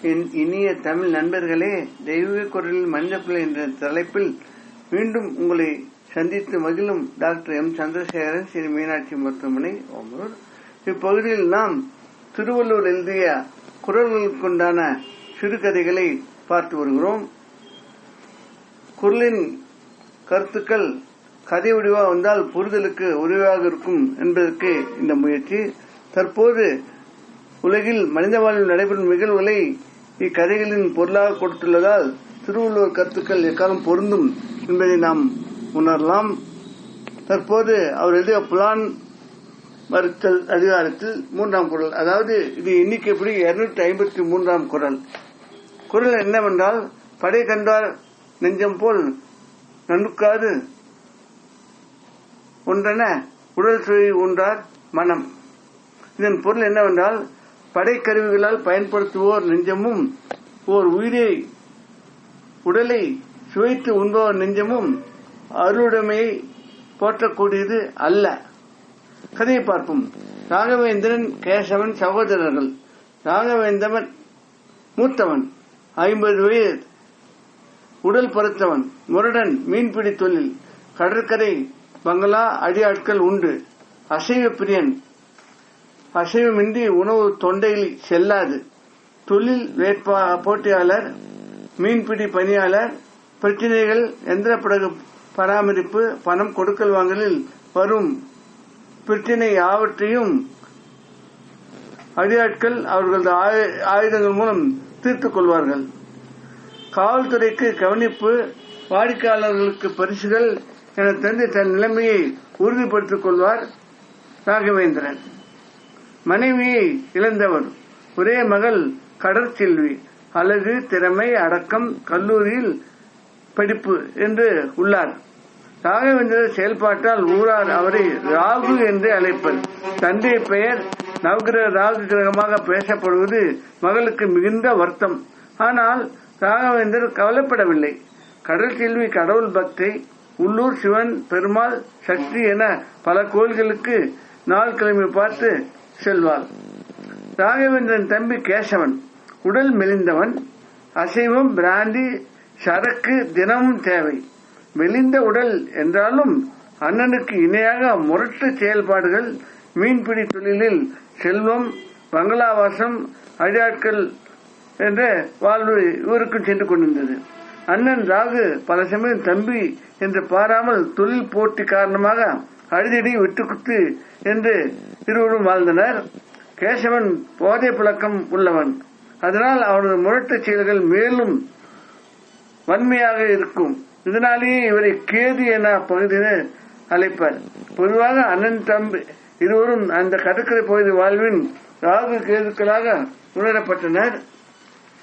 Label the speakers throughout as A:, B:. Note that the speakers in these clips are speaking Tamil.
A: என் இனிய தமிழ் நண்பர்களே தெய்வீக குரலில் மனித பிள்ளை என்ற தலைப்பில் மீண்டும் உங்களை சந்தித்து மகிழும் டாக்டர் எம். சந்திரசேகரன் ஸ்ரீ மீனாட்சி மருத்துவமனை ஓமலூர். இப்பகுதியில் நாம் திருவள்ளூர் எழுதிய குரல்களுக்குண்டான சிறுகதைகளை பார்த்து வருகிறோம். குரலின் கருத்துக்கள் கதை வடிவாக வந்தால் புரிதலுக்கு உதவியாக இருக்கும் என்பதற்கு இந்த முயற்சி. தற்போது உலகில் மனித வாழ்வில் நடைபெறும் நிகழ்வுகளை இக்கதைகளின் பொருளாக கொடுத்துள்ளதால் திருவள்ளுவர் கருத்துக்கள் எக்காலம் பொருந்தும் என்பதை நாம் உணரலாம். தற்போது அவர் எழுதிய புலான் மறுத்தல் அதிகாரத்தில் மூன்றாம் குரல். அதாவது இது எண்ணிக்கைப்படி இருநூற்றி ஐம்பத்தி மூன்றாம் குரல். குரல் என்னவென்றால் படை கண்டார் நெஞ்சம் போல் நனுக்காது ஒன்றென உடல் சுவை உண்டார் மனம். இதன் பொருள் என்னவென்றால் படைக்கருவிகளால் பயன்படுத்துவோர் நெஞ்சமும் ஓர் உயிரை உடலை சுவைத்து உண்பவர் நெஞ்சமும் அருளுடைமையை போற்றக்கூடியது அல்ல. கதையை பார்ப்போம். ராகவேந்திரன் கேசவன் சகோதரர்கள். ராகவேந்தவன் மூத்தவன் ஐம்பது வயது உடல் பருத்தவன் முரடன் மீன்பிடி தொழில் கடற்கரை பங்களா அடியாட்கள் உண்டு அசைவ பிரியன் அசைவமின்றி உணவு தொண்டையில் செல்லாது. தொழில் வேட்பா போட்டியாளர் மீன்பிடி பணியாளர் பிரச்சனைகள் எந்திர படகு பராமரிப்பு பணம் கொடுக்கல் வாங்கலில் வரும் பிரச்சனை யாவற்றையும் அடியாட்கள் அவர்களது ஆயுதங்கள் மூலம் தீர்த்துக் கொள்வார்கள். காவல்துறைக்கு கவனிப்பு வாடிக்கையாளர்களுக்கு பரிசுகள் என தந்து தன் நிலைமையை உறுதிப்படுத்திக் கொள்வார் ராகவேந்திரன். மனைவியை இழந்தவர். ஒரே மகள் கடற்செல்வி அழகு திறமை அடக்கம் கல்லூரியில் படிப்பு என்று உள்ளார். ராகவேந்திரர் செயல்பாட்டால் ஊரார் அவரை ராகு என்று அழைப்பர். தந்தை பெயர் நவகிரக ராகு கிரகமாக பேசப்படுவது மகளுக்கு மிகுந்த வருத்தம். ஆனால் ராகவேந்தர் கவலைப்படவில்லை. கடல் செல்வி கடவுள் பக்தை உள்ளூர் சிவன் பெருமாள் சக்தி என பல கோயில்களுக்கு நாள் கிழமை பார்த்து செல்வாள். ராகவேந்திரன் தம்பி கேசவன். உடல் மெலிந்தவன். அசைவம் பிராந்தி சரக்கு தினமும் தேவை. மெலிந்த உடல் என்றாலும் அண்ணனுக்கு இணையாக முரட்டு செயல்பாடுகள் மீன்பிடி தொழிலில் செல்வம் பங்களாவாசம் அடியாட்கள் என்ற வாழ்வு இவருக்கும் சென்று கொண்டிருந்தது. அண்ணன் ராகு பல சமயம் தம்பி என்று பாராமல் தொழில் போட்டி காரணமாக அழுதடி விட்டுக்குத்து என்று இருவரும் வாழ்ந்தனர். கேசவன் போதை புழக்கம் உள்ளவன். அதனால் அவனது முரட்டு செயல்கள் மேலும் வன்மையாக இருக்கும். இதனாலேயே இவரை கேது என பகுதியினர் அழைப்பார். பொதுவாக அண்ணன் தம்பி இருவரும் அந்த கடற்கரை பகுதி வாழ்வின் ராகு கேதுக்களாக உணரப்பட்டனர்.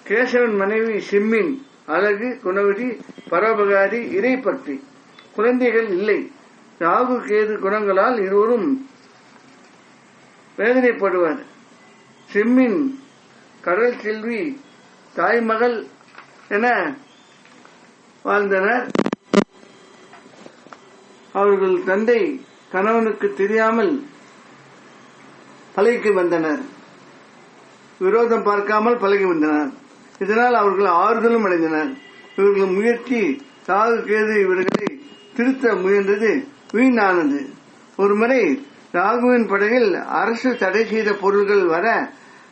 A: கேசவன் மனைவி சிம்மின் அழகு குணவதி பரோபகாரி இறைப்பக்தி. குழந்தைகள் இல்லை. ராகு கேது குணங்களால் இருவரும் வேதனைப்படுவார் சிம்மின் கடல் செல்வி தாய்மகள் என வாழ்ந்தனர். அவர்கள் தந்தை கணவனுக்கு தெரியாமல் பழகி வந்தனர். விரோதம் பார்க்காமல் பழகி வந்தனர். இதனால் அவர்கள் ஆறுதலும் அடைந்தனர். இவர்கள் முயற்சி சாகு கேது இவர்களை திருத்த முயன்றது வீணானது. ஒருமுறை ராகுவின் படகில் அரசு தடை செய்த பொருள்கள் வர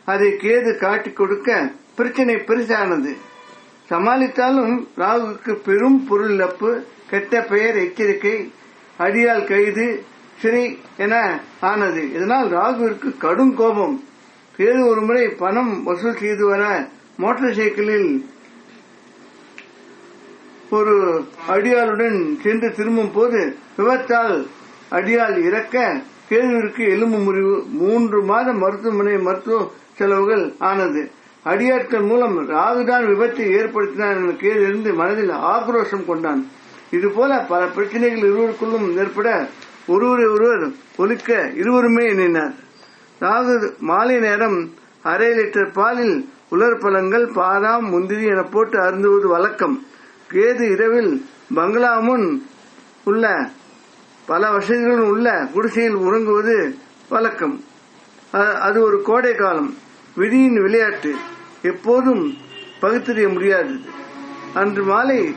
A: அதை கேது காட்டிக் கொடுக்க பிரச்சனை பெருசானது சமாளித்தாலும் ராகுக்கு பெரும் பொருள் இழப்பு கெட்ட பெயர் எச்சரிக்கை அடியால் கைது சிறை என ஆனது. இதனால் ராகுவிற்கு கடும் கோபம். கேது ஒருமுறை பணம் வசூல் செய்து வர மோட்டார் சைக்கிளில் ஒரு அடியாளுடன் சென்று திரும்பும் போது விபத்தால் அடியால் இறக்க கேதுவிற்கு எலும்பு முறிவு மூன்று மாத மருத்துவமனை மருத்துவ செலவுகள் ஆனது. அடியாட்கள் மூலம் ராகுதான் விபத்தை ஏற்படுத்தினான் என கேது இருந்து மனதில் ஆக்ரோஷம் கொண்டான். இதுபோல பல பிரச்சனைகள் இருவருக்குள்ளும் ஏற்பட ஒருவரை ஒருவர் ஒலிக்க இருவருமே எண்ணினார் ராகு மாலை நேரம் அரை லிட்டர் பாலில் உலர் பழங்கள் பாதாம் முந்திரி என போட்டு அருந்துவது வழக்கம். கேது இரவில் பங்களா முன் உள்ள பல வசதிகளும் உள்ள குடிசையில் உறங்குவது வழக்கம். அது ஒரு கோடை காலம். விதியின் விளையாட்டு. எப்போதும் பகுத்தறிய முடியாதது அன்று மாலை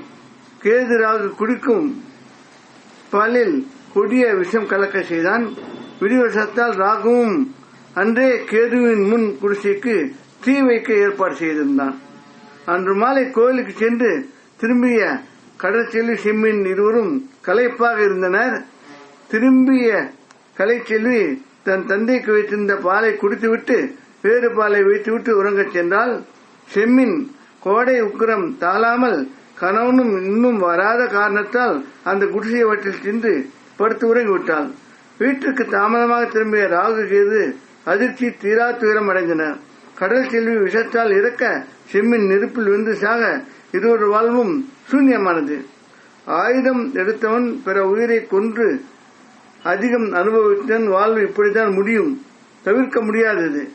A: கேதுராக குடிக்கும் பாலில் கொடிய விஷம் கலக்க செய்தான். விடிவசத்தால் ராகுவும் அன்றே கேதுவின் முன் குடிசைக்கு தீ வைக்க ஏற்பாடு செய்திருந்தான். அன்று மாலை கோயிலுக்கு சென்று திரும்பிய கடற்செல்லி செம்மின் இருவரும் களைப்பாக இருந்தனர். திரும்பிய கலைச்செல்வி தன் தந்தைக்கு வைத்திருந்த பாலை குடித்துவிட்டு வேறு பாலை வைத்துவிட்டு உறங்கச் சென்றால் செம்மின் கோடை உக்கிரம் தாளாமல் கணவனும் இன்னும் வராத காரணத்தால் அந்த குடிசை வட்டில் சென்று படுத்து உறங்கிவிட்டாள். வீட்டிற்கு தாமதமாக திரும்பிய ராகு கேது அதிர்ச்சி தீரா துயரம் அடைந்தன. கடல் செல்வி விஷத்தால் இறக்க செம்மின் நெருப்பில் விழுந்து சாக இருவர் வாழ்வும் சூன்யமானது. ஆயுதம் எடுத்தவன் பிற உயிரை கொன்று அதிகம் அனுபவித்தன் வாழ்வு இப்படித்தான் முடியும். தவிர்க்க முடியாதது.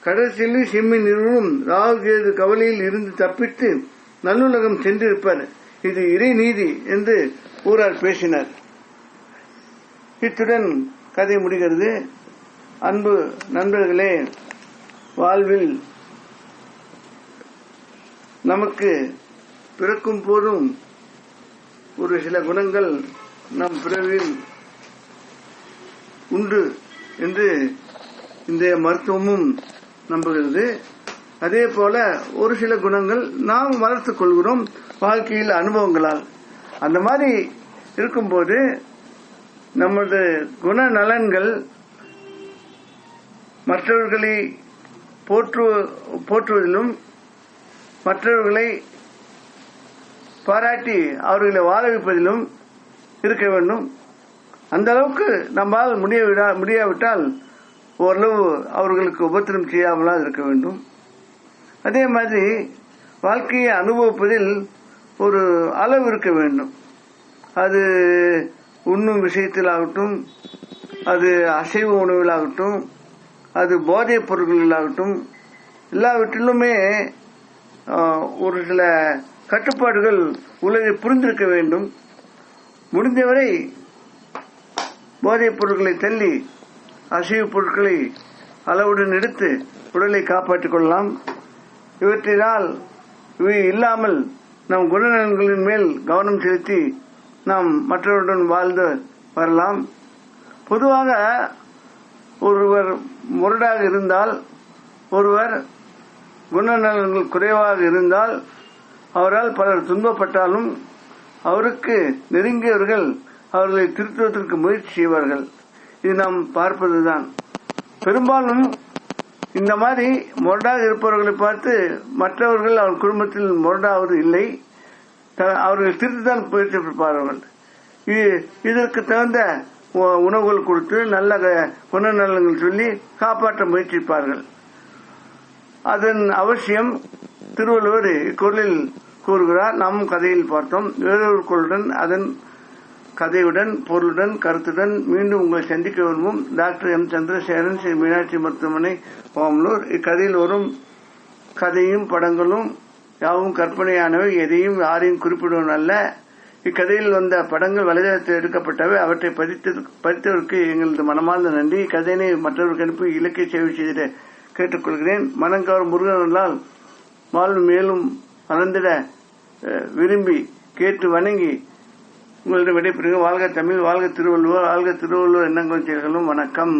A: கடைசியில் சிம்மின் இருவரும் ராகு கேது கவலையில் இருந்து தப்பித்து நல்லுலகம் சென்றிருப்பார். இது இறை நீதி என்று ஊரார் பேசினார். இத்துடன் கதை முடிகிறது. அன்பு நண்பர்களே வாழ்வில் நமக்கு பிறக்கும் போதும் ஒரு சில குணங்கள் நம் பிறவில் உண்டு என்று இந்த மருத்துவமும் நம்புகிறது. அதே போல ஒரு சில குணங்கள் நாம் வளர்த்துக் கொள்கிறோம் வாழ்க்கையில் அனுபவங்களால். அந்த மாதிரி இருக்கும்போது நமது குண நலன்கள் மற்றவர்களை போற்று போற்றுவதிலும் மற்றவர்களை பாராட்டி அவர்களை வாழ வைப்பதிலும் இருக்க வேண்டும். அந்த அளவுக்கு நம்மால் முடியவிடா முடியாவிட்டால் ஓரளவு அவர்களுக்கு உபத்திரம் செய்யாமலா இருக்க வேண்டும். அதே மாதிரி வாழ்க்கையை அனுபவிப்பதில் ஒரு அளவு இருக்க வேண்டும். அது உண்ணும் விஷயத்திலாகட்டும் அது அசைவ உணவிலாகட்டும் அது போதைப் பொருட்களிலாகட்டும் எல்லாவற்றிலுமே ஒரு சில கட்டுப்பாடுகள் உலகை புரிந்திருக்க வேண்டும். முடிந்தவரை போதைப் பொருட்களை தள்ளி அசைவு பொருட்களை அளவுடன் எடுத்து உடலை காப்பாற்றிக் கொள்ளலாம். இவற்றினால் இவை இல்லாமல் நம் குணநலன்களின் மேல் கவனம் செலுத்தி நாம் மற்றவருடன் வாழ்ந்து வரலாம். பொதுவாக ஒருவர் முரடாக இருந்தால் ஒருவர் குணநலன்கள் குறைவாக இருந்தால் அவரால் பலர் துன்பப்பட்டாலும் அவருக்கு நெருங்கியவர்கள் அவர்களை திருத்துவதற்கு முயற்சி செய்வார்கள். இது நாம் பார்ப்பதுதான். பெரும்பாலும் இந்த மாதிரி முரடாக இருப்பவர்களை பார்த்து மற்றவர்கள் அவர் குடும்பத்தில் முரடாவது இல்லை. அவர்கள் திருத்துதான் இது இதற்கு தகுந்த உணவுகள் கொடுத்து நல்ல குணநலங்கள் சொல்லி காப்பாற்ற முயற்சிப்பார்கள். அதன் அவசியம் திருவள்ளுவர் இக்குரலில் கூறுகிறார். நாம் கதையில் பார்த்தோம். வேறொரு குரலுடன் அதன் கதையுடன் பொருளுடன் கருத்துடன் மீண்டும் உங்களை சந்திக்க விரும்பும் டாக்டர் எம். சந்திரசேகரன் ஸ்ரீ மீனாட்சி மருத்துவமனை ஓமலூர் இக்கதையில் வரும் கதையும் படங்களும் யாவும் கற்பனையானவை எதையும் யாரையும் குறிப்பிடுவன் அல்ல. இக்கதையில் வந்த படங்கள் வலைதளத்தில் எடுக்கப்பட்டவை. அவற்றை பதித்தவருக்கு எங்களது மனமார்ந்த நன்றி. இக்கதையினை மற்றவருக்கு அனுப்பி இலக்கிய சேவை செய்திட கேட்டுக்கொள்கிறேன். மனங்கவர் முருகனால் வாழ்வு மேலும் வளர்ந்திட விரும்பி கேட்டு வணங்கி உங்களிடம் விடைபெறுங்க வாழ்க தமிழ் வாழ்க திருவள்ளுவர் வாழ்க திருவள்ளுவர் எண்ணங்களும் செயல்களும் வணக்கம்.